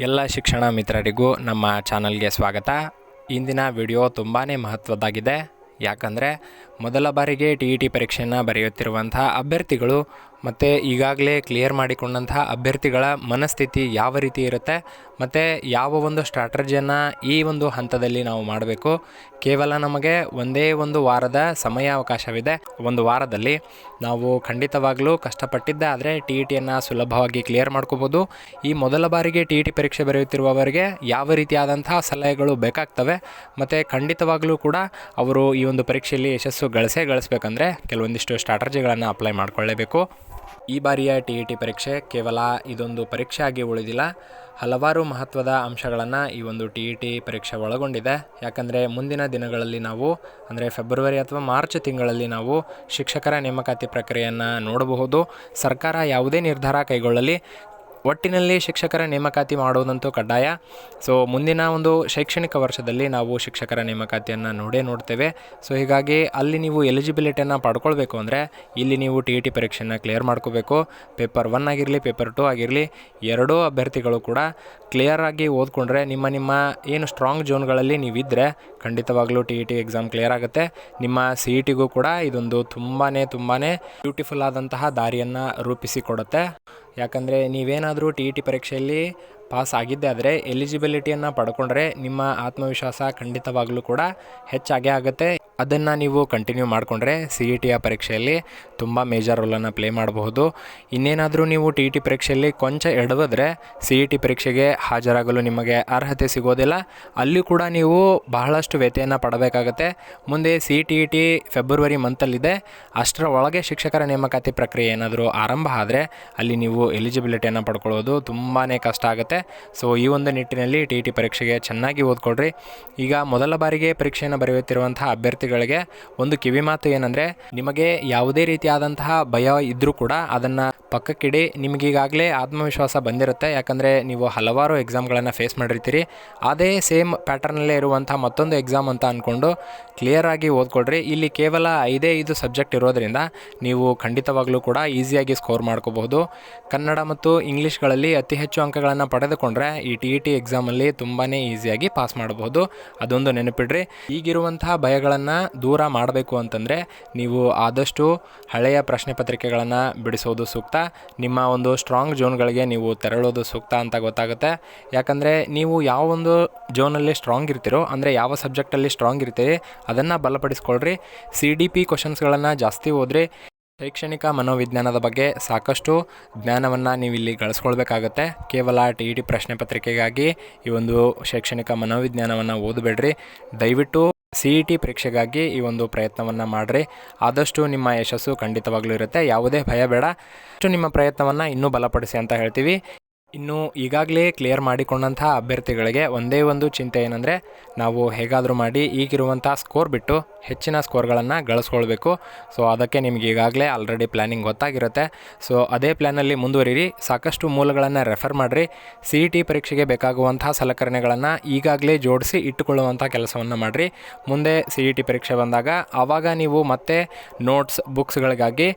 ಎಲ್ಲ ಶಿಕ್ಷಣ ಮಿತ್ರರಿಗೂ ನಮ್ಮ ಚಾನಲ್ಗೆ ಸ್ವಾಗತ. ಇಂದಿನ ವಿಡಿಯೋ ತುಂಬಾ ಮಹತ್ವದ್ದಾಗಿದೆ. ಯಾಕಂದರೆ ಮೊದಲ ಬಾರಿಗೆ ಟಿ ಇ ಟಿ ಪರೀಕ್ಷೆಯನ್ನು ಬರೆಯುತ್ತಿರುವಂತಹ ಅಭ್ಯರ್ಥಿಗಳು ಮತ್ತು ಈಗಾಗಲೇ ಕ್ಲಿಯರ್ ಮಾಡಿಕೊಂಡಂತಹ ಅಭ್ಯರ್ಥಿಗಳ ಮನಸ್ಥಿತಿ ಯಾವ ರೀತಿ ಇರುತ್ತೆ ಮತ್ತು ಯಾವ ಒಂದು ಸ್ಟ್ರಾಟಜಿಯನ್ನು ಈ ಒಂದು ಹಂತದಲ್ಲಿ ನಾವು ಮಾಡಬೇಕು, ಕೇವಲ ನಮಗೆ ಒಂದೇ ಒಂದು ವಾರದ ಸಮಯಾವಕಾಶವಿದೆ. ಒಂದು ವಾರದಲ್ಲಿ ನಾವು ಖಂಡಿತವಾಗಲೂ ಕಷ್ಟಪಟ್ಟಿದ್ದೆ, ಆದರೆ ಟಿ ಇ ಟಿಯನ್ನು ಸುಲಭವಾಗಿ ಕ್ಲಿಯರ್ ಮಾಡ್ಕೋಬೋದು. ಈ ಮೊದಲ ಬಾರಿಗೆ ಟಿ ಇ ಟಿ ಪರೀಕ್ಷೆ ಬರೆಯುತ್ತಿರುವವರಿಗೆ ಯಾವ ರೀತಿಯಾದಂತಹ ಸಲಹೆಗಳು ಬೇಕಾಗ್ತವೆ, ಮತ್ತು ಖಂಡಿತವಾಗಲೂ ಕೂಡ ಅವರು ಈ ಒಂದು ಪರೀಕ್ಷೆಯಲ್ಲಿ ಯಶಸ್ಸು ಗಳಿಸೇ ಗಳಿಸ್ಬೇಕಂದ್ರೆ ಕೆಲವೊಂದಿಷ್ಟು ಸ್ಟ್ರಾಟಜಿಗಳನ್ನು ಅಪ್ಲೈ ಮಾಡಿಕೊಳ್ಳೇಬೇಕು. ಈ ಬಾರಿಯ ಟಿ ಇ ಟಿ ಪರೀಕ್ಷೆ ಕೇವಲ ಇದೊಂದು ಪರೀಕ್ಷೆ ಆಗಿ ಉಳಿದಿಲ್ಲ. ಹಲವಾರು ಮಹತ್ವದ ಅಂಶಗಳನ್ನು ಈ ಒಂದು ಟಿ ಇ ಟಿ ಪರೀಕ್ಷೆ ಒಳಗೊಂಡಿದೆ. ಯಾಕಂದರೆ ಮುಂದಿನ ದಿನಗಳಲ್ಲಿ ನಾವು, ಅಂದರೆ ಫೆಬ್ರವರಿ ಅಥವಾ ಮಾರ್ಚ್ ತಿಂಗಳಲ್ಲಿ ನಾವು ಶಿಕ್ಷಕರ ನೇಮಕಾತಿ ಪ್ರಕ್ರಿಯೆಯನ್ನು ನೋಡಬಹುದು. ಸರ್ಕಾರ ಯಾವುದೇ ನಿರ್ಧಾರ ಕೈಗೊಳ್ಳಲಿ. ಒಟ್ಟಿನಲ್ಲಿ ಶಿಕ್ಷಕರ ನೇಮಕಾತಿ ಮಾಡುವುದಂತೂ ಕಡ್ಡಾಯ. ಸೊ ಮುಂದಿನ ಒಂದು ಶೈಕ್ಷಣಿಕ ವರ್ಷದಲ್ಲಿ ನಾವು ಶಿಕ್ಷಕರ ನೇಮಕಾತಿಯನ್ನು ನೋಡೇ ನೋಡ್ತೇವೆ. ಸೊ ಹೀಗಾಗಿ ಅಲ್ಲಿ ನೀವು ಎಲಿಜಿಬಿಲಿಟಿಯನ್ನು ಪಡ್ಕೊಳ್ಬೇಕು ಅಂದರೆ ಇಲ್ಲಿ ನೀವು ಟಿ ಇ ಟಿ ಪರೀಕ್ಷೆಯನ್ನು ಕ್ಲಿಯರ್ ಮಾಡ್ಕೋಬೇಕು. ಪೇಪರ್ ಒನ್ ಆಗಿರಲಿ ಪೇಪರ್ ಟು ಆಗಿರಲಿ, ಎರಡೂ ಅಭ್ಯರ್ಥಿಗಳು ಕೂಡ ಕ್ಲಿಯರ್ ಆಗಿ ಓದ್ಕೊಂಡ್ರೆ ನಿಮ್ಮ ನಿಮ್ಮ ಏನು ಸ್ಟ್ರಾಂಗ್ ಜೋನ್ಗಳಲ್ಲಿ ನೀವಿದ್ದರೆ ಖಂಡಿತವಾಗ್ಲೂ T E T exam clear ಆಗುತ್ತೆ. ನಿಮ್ಮ ಸಿ ಇ ಟಿಗೂ ಕೂಡ ಇದೊಂದು ತುಂಬಾ ತುಂಬಾ ಬ್ಯೂಟಿಫುಲ್ ಆದಂತಹ ದಾರಿಯನ್ನು ರೂಪಿಸಿಕೊಡುತ್ತೆ ಯಾಕಂದರೆ ನೀವೇನಾದರೂ ಟಿ ಇ ಟಿ ಪರೀಕ್ಷೆಯಲ್ಲಿ ಪಾಸ್ ಆಗಿದ್ದೆ ಆದರೆ ಎಲಿಜಿಬಿಲಿಟಿಯನ್ನು ಪಡ್ಕೊಂಡ್ರೆ ನಿಮ್ಮ ಆತ್ಮವಿಶ್ವಾಸ ಖಂಡಿತವಾಗಲೂ ಕೂಡ ಹೆಚ್ಚಾಗೇ ಆಗುತ್ತೆ. ಅದನ್ನು ನೀವು ಕಂಟಿನ್ಯೂ ಮಾಡಿಕೊಂಡ್ರೆ ಸಿ ಇ ಟಿಯ ಪರೀಕ್ಷೆಯಲ್ಲಿ ತುಂಬ ಮೇಜರ್ ರೋಲನ್ನು ಪ್ಲೇ ಮಾಡಬಹುದು. ಇನ್ನೇನಾದರೂ ನೀವು ಟಿ ಇ ಟಿ ಪರೀಕ್ಷೆಯಲ್ಲಿ ಕೊಂಚ ಎಡವಿದ್ರೆ ಸಿ ಇ ಟಿ ಪರೀಕ್ಷೆಗೆ ಹಾಜರಾಗಲು ನಿಮಗೆ ಅರ್ಹತೆ ಸಿಗೋದಿಲ್ಲ. ಅಲ್ಲಿ ಕೂಡ ನೀವು ಬಹಳಷ್ಟು ವ್ಯತೆಯನ್ನು ಪಡಬೇಕಾಗತ್ತೆ. ಮುಂದೆ C T E T February ಮಂತಲ್ಲಿದೆ ಅಷ್ಟರ ಒಳಗೆ ಶಿಕ್ಷಕರ ನೇಮಕಾತಿ ಪ್ರಕ್ರಿಯೆ ಏನಾದರೂ ಆರಂಭ ಆದರೆ ಅಲ್ಲಿ ನೀವು ಎಲಿಜಿಬಿಲಿಟಿಯನ್ನು ಪಡ್ಕೊಳ್ಳೋದು ತುಂಬಾ ಕಷ್ಟ ಆಗುತ್ತೆ. ಸೊ ಈ ಒಂದು ನಿಟ್ಟಿನಲ್ಲಿ ಟಿ ಇ ಟಿ ಪರೀಕ್ಷೆಗೆ ಚೆನ್ನಾಗಿ ಓದ್ಕೊಳ್ರಿ. ಈಗ ಮೊದಲ ಬಾರಿಗೆ ಪರೀಕ್ಷೆಯನ್ನು ಬರೆಯುತ್ತಿರುವಂತಹ ಅಭ್ಯರ್ಥಿಗಳಿಗೆ ಒಂದು ಕಿವಿ ಮಾತು ಏನಂದರೆ ನಿಮಗೆ ಯಾವುದೇ ರೀತಿಯಾದಂತಹ ಭಯ ಇದ್ದರೂ ಕೂಡ ಅದನ್ನು ಪಕ್ಕಕ್ಕಿಡಿ ನಿಮಗೀಗಾಗಲೇ ಆತ್ಮವಿಶ್ವಾಸ ಬಂದಿರುತ್ತೆ. ಯಾಕಂದರೆ ನೀವು ಹಲವಾರು ಎಕ್ಸಾಮ್ಗಳನ್ನು ಫೇಸ್ ಮಾಡಿರ್ತೀರಿ. ಅದೇ ಸೇಮ್ ಪ್ಯಾಟರ್ನಲ್ಲೇ ಇರುವಂಥ ಮತ್ತೊಂದು ಎಕ್ಸಾಮ್ ಅಂತ ಅಂದ್ಕೊಂಡು ಕ್ಲಿಯರಾಗಿ ಓದ್ಕೊಳ್ರಿ. ಇಲ್ಲಿ ಕೇವಲ ಐದೇ ಐದು ಸಬ್ಜೆಕ್ಟ್ ಇರೋದರಿಂದ ನೀವು ಖಂಡಿತವಾಗಲೂ ಕೂಡ ಈಸಿಯಾಗಿ ಸ್ಕೋರ್ ಮಾಡ್ಕೋಬಹುದು. ಕನ್ನಡ ಮತ್ತು ಇಂಗ್ಲೀಷ್ಗಳಲ್ಲಿ ಅತಿ ಹೆಚ್ಚು ಅಂಕಗಳನ್ನು ಪಡೆದುಕೊಂಡ್ರೆ ಈ ಟಿ ಇ ಟಿ ಎಕ್ಸಾಮಲ್ಲಿ ತುಂಬಾ ಈಸಿಯಾಗಿ ಪಾಸ್ ಮಾಡಬಹುದು. ಅದೊಂದು ನೆನಪಿಡ್ರಿ. ಈಗಿರುವಂತಹ ಭಯಗಳನ್ನು ದೂರ ಮಾಡಬೇಕು ಅಂತಂದರೆ ನೀವು ಆದಷ್ಟು ಹಳೆಯ ಪ್ರಶ್ನೆ ಪತ್ರಿಕೆಗಳನ್ನು ಬಿಡಿಸೋದು ಸೂಕ್ತ. ನಿಮ್ಮ ಒಂದು ಸ್ಟ್ರಾಂಗ್ ಜೋನ್ಗಳಿಗೆ ನೀವು ತೆರಳೋದು ಸೂಕ್ತ ಅಂತ ಗೊತ್ತಾಗುತ್ತೆ. ಯಾಕಂದರೆ ನೀವು ಯಾವ ಒಂದು ಜೋನಲ್ಲಿ ಸ್ಟ್ರಾಂಗ್ ಇರ್ತೀರೋ, ಅಂದರೆ ಯಾವ ಸಬ್ಜೆಕ್ಟಲ್ಲಿ ಸ್ಟ್ರಾಂಗ್ ಇರ್ತೀರಿ, ಅದನ್ನು ಬಲಪಡಿಸ್ಕೊಳ್ರಿ. ಸಿ ಡಿ ಪಿ ಕ್ವಶನ್ಸ್ಗಳನ್ನು ಜಾಸ್ತಿ ಓದ್ರಿ. ಶೈಕ್ಷಣಿಕ ಮನೋವಿಜ್ಞಾನದ ಬಗ್ಗೆ ಸಾಕಷ್ಟು ಜ್ಞಾನವನ್ನು ನೀವು ಇಲ್ಲಿ ಗಳಿಸ್ಕೊಳ್ಬೇಕಾಗತ್ತೆ. ಕೇವಲ ಟಿ ಇ ಟಿ ಪ್ರಶ್ನೆ ಪತ್ರಿಕೆಗಾಗಿ ಈ ಒಂದು ಶೈಕ್ಷಣಿಕ ಮನೋವಿಜ್ಞಾನವನ್ನು ಓದಬೇಡ್ರಿ. ದಯವಿಟ್ಟು ಸಿ ಇ ಟಿ ಪರೀಕ್ಷೆಗಾಗಿ ಈ ಒಂದು ಪ್ರಯತ್ನವನ್ನು ಮಾಡಿರಿ. ಆದಷ್ಟು ನಿಮ್ಮ ಯಶಸ್ಸು ಖಂಡಿತವಾಗ್ಲೂ ಇರುತ್ತೆ. ಯಾವುದೇ ಭಯ ಬೇಡ. ಅಷ್ಟು ನಿಮ್ಮ ಪ್ರಯತ್ನವನ್ನು ಇನ್ನೂ ಬಲಪಡಿಸಿ ಅಂತ ಹೇಳ್ತೀವಿ. ಇನ್ನು ಈಗಾಗಲೇ ಕ್ಲಿಯರ್ ಮಾಡಿಕೊಂಡಂಥ ಅಭ್ಯರ್ಥಿಗಳಿಗೆ ಒಂದೇ ಒಂದು ಚಿಂತೆ ಏನಂದರೆ, ನಾವು ಹೇಗಾದರೂ ಮಾಡಿ ಈಗಿರುವಂಥ ಸ್ಕೋರ್ ಬಿಟ್ಟು ಹೆಚ್ಚಿನ ಸ್ಕೋರ್ಗಳನ್ನು ಗಳಿಸ್ಕೊಳ್ಬೇಕು. ಸೊ ಅದಕ್ಕೆ ನಿಮಗೆ ಈಗಾಗಲೇ ಆಲ್ರೆಡಿ ಪ್ಲ್ಯಾನಿಂಗ್ ಗೊತ್ತಾಗಿರುತ್ತೆ. ಸೊ ಅದೇ ಪ್ಲ್ಯಾನಲ್ಲಿ ಮುಂದುವರಿರಿ. ಸಾಕಷ್ಟು ಮೂಲಗಳನ್ನು ರೆಫರ್ ಮಾಡಿರಿ. ಸಿ ಇ ಟಿ ಪರೀಕ್ಷೆಗೆ ಬೇಕಾಗುವಂಥ ಸಲಕರಣೆಗಳನ್ನು ಈಗಾಗಲೇ ಜೋಡಿಸಿ ಇಟ್ಟುಕೊಳ್ಳುವಂಥ ಕೆಲಸವನ್ನು ಮಾಡಿರಿ. ಮುಂದೆ ಸಿ ಇ ಟಿ ಪರೀಕ್ಷೆ ಬಂದಾಗ ಆವಾಗ ನೀವು ಮತ್ತೆ ನೋಟ್ಸ್ ಬುಕ್ಸ್ಗಳಿಗಾಗಿ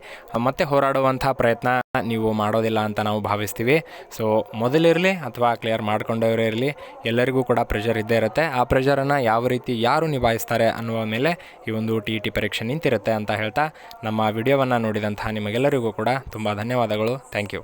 ಮತ್ತೆ ಹೋರಾಡುವಂಥ ಪ್ರಯತ್ನ ನೀವು ಮಾಡೋದಿಲ್ಲ ಅಂತ ನಾವು ಭಾವಿಸ್ತೀವಿ. ಸೊ ಮೊದಲಿರಲಿ ಅಥವಾ ಕ್ಲಿಯರ್ ಮಾಡ್ಕೊಂಡವರೇ ಇರಲಿ, ಎಲ್ಲರಿಗೂ ಕೂಡ ಪ್ರೆಷರ್ ಇದ್ದೇ ಇರುತ್ತೆ. ಆ ಪ್ರೆಷರನ್ನು ಯಾವ ರೀತಿ ಯಾರು ನಿಭಾಯಿಸ್ತಾರೆ ಅನ್ನುವ ಮೇಲೆ ಈ ಒಂದು ಟಿ ಇ ಟಿ ಪರೀಕ್ಷೆ ನಿಂತಿರುತ್ತೆ ಅಂತ ಹೇಳ್ತಾ ನಮ್ಮ ವಿಡಿಯೋವನ್ನು ನೋಡಿದಂತಹ ನಿಮಗೆಲ್ಲರಿಗೂ ಕೂಡ ತುಂಬ ಧನ್ಯವಾದಗಳು. Thank you